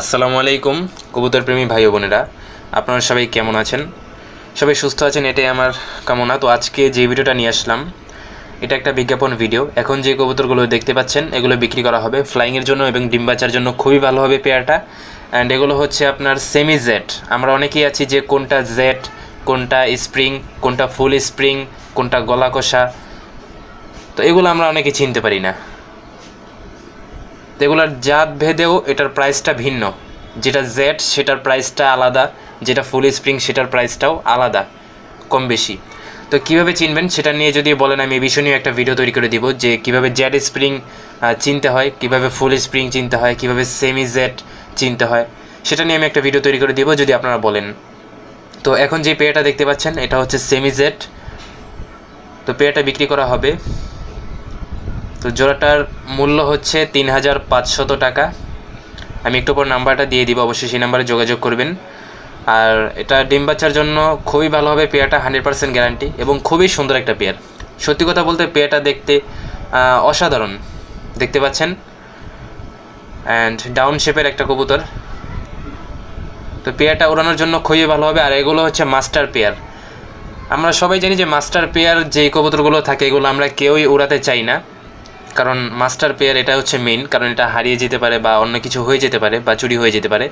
আসসালামু আলাইকুম কবুতর প্রেমী ভাই বোনেরা। আপনারা সবাই কেমন আছেন? সবাই সুস্থ আছেন, এটাই আমার কামনা। তো আজকে যে ভিডিওটা নিয়ে আসলাম, এটা একটা বিজ্ঞাপন ভিডিও। এখন যে কবুতরগুলো দেখতে পাচ্ছেন, এগুলো বিক্রি করা হবে ফ্লাইংয়ের জন্য এবং ডিম বাচ্চার জন্য। খুবই ভালো হবে পেয়ারটা। অ্যান্ড এগুলো হচ্ছে আপনার সেমি জেট আমরা অনেকেই আছি যে কোনটা জেট কোনটা স্প্রিং কোনটা ফুল স্প্রিং কোনটা গলা কষা তো এগুলো আমরা অনেকে চিনতে পারি না। এগুলোর জাত ভেদেও এটার প্রাইসটা ভিন্ন। যেটা জেড সেটার প্রাইসটা আলাদা। যেটা ফুল স্প্রিং সেটার প্রাইসটাও আলাদা, কম বেশি। তো কীভাবে চিনবেন? সেটা নিয়ে যদি বলেন, আমি এই বিষয় নিয়ে একটা ভিডিও তৈরি করে দিব যে কীভাবে জেড স্প্রিং চিনতে হয়, কীভাবে ফুল স্প্রিং চিনতে হয়, কীভাবে সেমি জেড চিনতে হয়, সেটা নিয়ে আমি একটা ভিডিও তৈরি করে দিব যদি আপনারা বলেন। তো এখন যে পেয়ারটা দেখতে পাচ্ছেন, এটা হচ্ছে সেমি জেড তো পেয়ারটা বিক্রি করা হবে তো জোড়াটার মূল্য হচ্ছে তিন হাজার পাঁচশত টাকা। আমি একটু পর নাম্বারটা দিয়ে দিব, অবশ্যই সেই নাম্বারে যোগাযোগ করবেন। আর এটা ডিম বাচ্চার জন্য খুবই ভালো হবে পেয়ারটা হান্ড্রেড পার্সেন্ট গ্যারান্টি এবং খুবই সুন্দর একটা পেয়ার। সত্যি কথা বলতে পেয়ারটা দেখতে অসাধারণ। দেখতে পাচ্ছেন? অ্যান্ড ডাউন শেপের একটা কবুতর। তো পেয়ারটা ওড়ানোর জন্য খুবই ভালো হবে আর এগুলো হচ্ছে মাস্টার পেয়ার। আমরা সবাই জানি যে মাস্টার পেয়ার যে কবুতরগুলো থাকে, এগুলো আমরা কেউই উড়াতে চাই না। কারণ মাস্টার পেয়ার এটা হচ্ছে মেন কারণ এটা হারিয়ে যেতে পারে বা অন্য কিছু হয়ে যেতে পারে বা চুরি হয়ে যেতে পারে।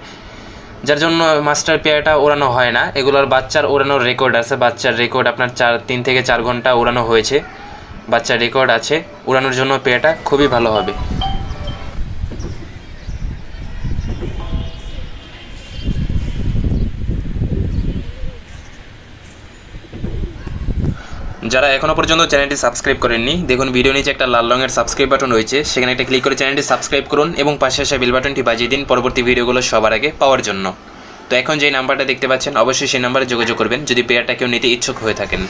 যার জন্য মাস্টার পেয়ারটা ওড়ানো হয় না। এগুলোর বাচ্চার ওড়ানোর রেকর্ড আছে। বাচ্চার রেকর্ড আপনার চার, তিন থেকে চার ঘণ্টা ওড়ানো হয়েছে। বাচ্চার রেকর্ড আছে। ওড়ানোর জন্য পেয়ারটা খুবই ভালো হবে। যারা এখনও পর্যন্ত চ্যানেলটি সাবস্ক্রাইব করেননি, দেখুন ভিডিও নিচে একটা লাল রঙের সাবস্ক্রাইব বাটন রয়েছে। সেখানে একটা ক্লিক করে চ্যানেলটি সাবস্ক্রাইব করুন এবং পাশে আসা বেল বাটনটি বাজিয়ে দিন পরবর্তী ভিডিওগুলো সবার আগে পাওয়ার জন্য। তো এখন যে নাম্বারটা দেখতে পাচ্ছেন, অবশ্যই সেই নাম্বারে যোগাযোগ করবেন, যদি পেয়ারটা কেউ নিতে ইচ্ছুক হয়ে থাকেন।